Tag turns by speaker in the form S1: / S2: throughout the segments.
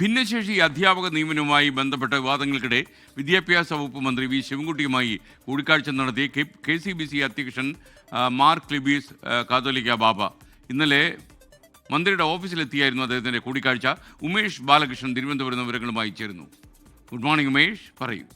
S1: ഭിന്നശേഷി അധ്യാപക നിയമനവുമായി ബന്ധപ്പെട്ട വിവാദങ്ങൾക്കിടെ വിദ്യാഭ്യാസ വകുപ്പ് മന്ത്രി വി ശിവൻകുട്ടിയുമായി കൂടിക്കാഴ്ച നടത്തി കെ സി ബി സി അധ്യക്ഷൻ മാർക്ക് ലിബീസ് കാതോലിക്ക ബാബ. ഇന്നലെ മന്ത്രിയുടെ ഓഫീസിലെത്തിയായിരുന്നു അദ്ദേഹത്തിന്റെ കൂടിക്കാഴ്ച. ഉമേഷ് ബാലകൃഷ്ണൻ തിരുവനന്തപുരം വിവരങ്ങളുമായി ചേരുന്നു. Good morning Umesh. പറയൂ.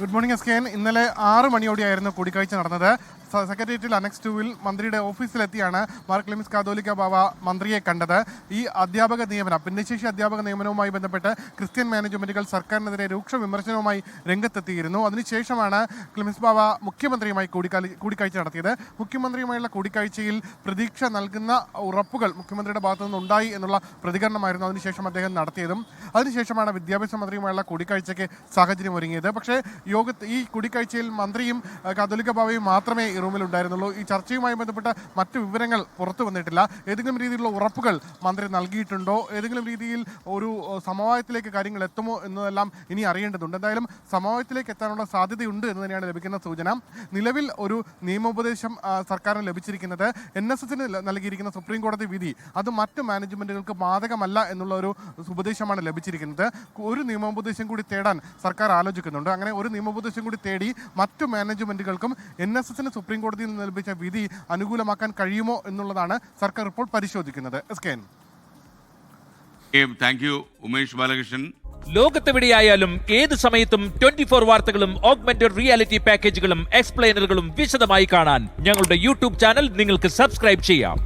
S2: ഗുഡ് മോർണിംഗ് എസ് കെ ഇന്നലെ ആറ് മണിയോടെയായിരുന്നു കൂടിക്കാഴ്ച നടന്നത്. സെക്രട്ടേറിയറ്റിൽ അനക്സ് ടുവിൽ മന്ത്രിയുടെ ഓഫീസിലെത്തിയാണ് മാർക്ക് ലിമിസ് കാതോലിക്ക ബാബ മന്ത്രിയെ കണ്ടത്. ഈ അധ്യാപക നിയമനം ഭിന്നശേഷി അധ്യാപക നിയമനവുമായി ബന്ധപ്പെട്ട് ക്രിസ്ത്യൻ മാനേജ്മെന്റുകൾ സർക്കാരിനെതിരെ രൂക്ഷ വിമർശനവുമായി രംഗത്തെത്തിയിരുന്നു. അതിനുശേഷമാണ് ക്ലിമിസ് ബാബ മുഖ്യമന്ത്രിയുമായി കൂടിക്കാഴ്ച നടത്തിയത്. മുഖ്യമന്ത്രിയുമായുള്ള കൂടിക്കാഴ്ചയിൽ പ്രതീക്ഷ നൽകുന്ന ഉറപ്പുകൾ മുഖ്യമന്ത്രിയുടെ ഭാഗത്തു നിന്നുണ്ടായി എന്നുള്ള പ്രതികരണമായിരുന്നു അതിനുശേഷം അദ്ദേഹം നടത്തിയതും. അതിനുശേഷമാണ് വിദ്യാഭ്യാസ മന്ത്രിയുമായുള്ള കൂടിക്കാഴ്ചയ്ക്ക് സാഹചര്യം ഒരുങ്ങിയത് പക്ഷേ യോഗ ഈ കൂടിക്കാഴ്ചയിൽ മന്ത്രിയും കാതോലിക്ക ബാബയും മാത്രമേ റൂമിൽ ഉണ്ടായിരുന്നുള്ളൂ. ഈ ചർച്ചയുമായി ബന്ധപ്പെട്ട മറ്റ് വിവരങ്ങൾ പുറത്തു വന്നിട്ടില്ല. ഏതെങ്കിലും രീതിയിലുള്ള ഉറപ്പുകൾ മന്ത്രി നൽകിയിട്ടുണ്ടോ? ഏതെങ്കിലും രീതിയിൽ ഒരു സമവായത്തിലേക്ക് കാര്യങ്ങൾ എത്തുമോ എന്നതെല്ലാം ഇനി അറിയേണ്ടതുണ്ട്. എന്തായാലും സമവായത്തിലേക്ക് എത്താനുള്ള സാധ്യതയുണ്ട് എന്ന് തന്നെയാണ് ലഭിക്കുന്ന സൂചന. നിലവിൽ ഒരു നിയമോപദേശം സർക്കാരിന് ലഭിച്ചിരിക്കുന്നത് എൻ എസ് എസിന് നൽകിയിരിക്കുന്ന സുപ്രീം കോടതി വിധി. അത് മറ്റ് മാനേജ്മെന്റുകൾക്ക് ബാധകമല്ല എന്നുള്ള ഒരു ഉപദേശമാണ് ലഭിച്ചിരിക്കുന്നത്. ഒരു നിയമോപദേശം കൂടി തേടാൻ സർക്കാർ ആലോചിക്കുന്നുണ്ട്. അങ്ങനെ ഒരു നിയമോപദേശം കൂടി തേടി മറ്റു മാനേജ്മെന്റുകൾക്കും എൻ എസ് എസിന് സുപ്രീം കോടതിയിൽ നിന്ന് ലഭിച്ച വിധി അനുകൂലമാക്കാൻ കഴിയുമോ എന്നുള്ളതാണ് സർക്കാർ ഇപ്പോൾ പരിശോധിക്കുന്നത്. S K N.
S1: Thank you Umesh Balakrishnan.
S3: ലോകത്തെവിടെയായാലും ഏത് സമയത്തും ട്വന്റി ഫോർ വാർത്തകളും ഓഗ്മെന്റഡ് റിയാലിറ്റി പാക്കേജുകളും എക്സ്പ്ലെയിനറുകളും വിശദമായി കാണാൻ ഞങ്ങളുടെ യൂട്യൂബ് ചാനൽ നിങ്ങൾക്ക് സബ്സ്ക്രൈബ് ചെയ്യാം.